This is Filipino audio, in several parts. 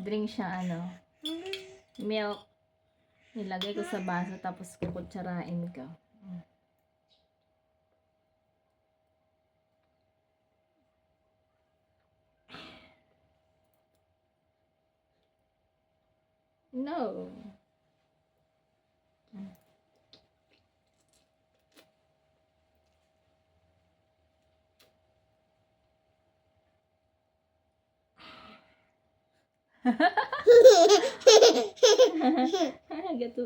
drink siya ano, milk. Nilagay ko sa baso tapos kukutsarain ko. Mm. No. Gato.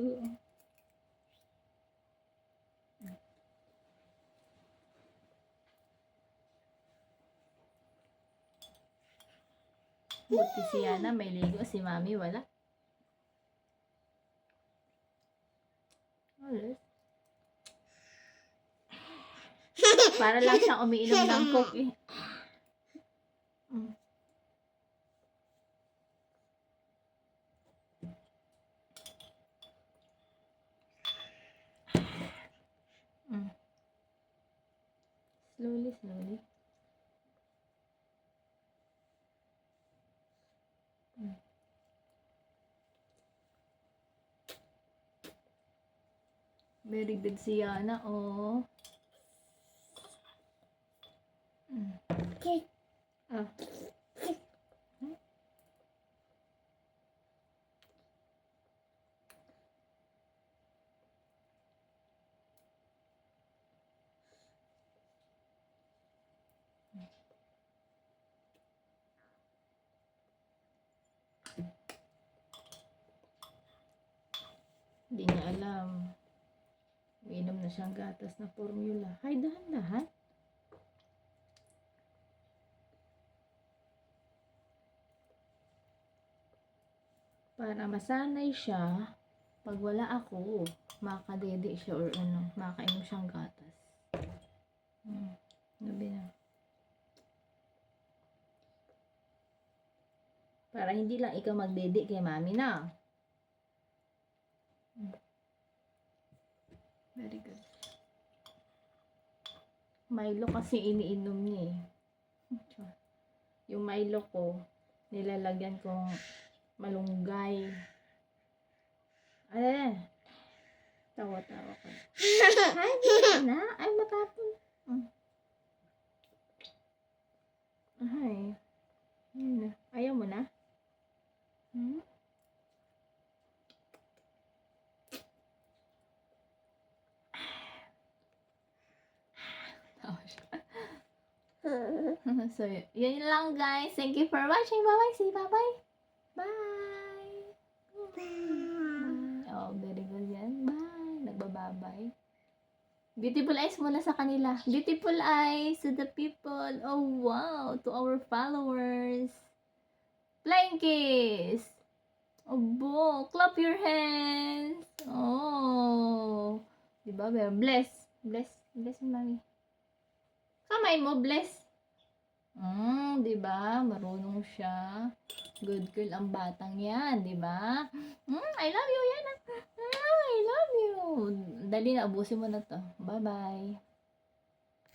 Buti si Yana may ligo, si Mami wala. Para lang siyang umiinom ng coke eh. Slowly, slowly. Mm. Very good si Yana, oh. Mm. Ah. Hindi niya alam. Uminom na siyang gatas na formula. Hay, dahan-dahan. Para masanay siya, pag wala ako, makadede siya or ano, makainom siyang gatas. Hmm. Gabi na. Para hindi lang ikaw magdede kay mami na. Very good. Milo kasi iniinom niya eh. Yung Milo ko, nilalagyan kong malunggay. Ay, tawa-tawa ko. Ay, na. Ay, matapon. Mm. Ay. Ayaw mo na? Hmm? Tawa siya. so, yun lang guys. Thank you for watching. Bye-bye. Say bye-bye. Bye. Bye. Oh, very good yan. Bye. Nagbababay. Beautiful eyes muna sa kanila. Beautiful eyes to the people. Oh, wow. To our followers. Flying kiss. Obo. Clap your hands. Oh. Diba? Bless. Bless. Bless mo, mami. Kamay mo, bless. Mm, 'di ba? Marunong siya. Good girl ang batang 'yan, 'di ba? Mm, I love you 'yan. ah. Mm, I love you. Dali na ubusin mo na 'to. Bye-bye.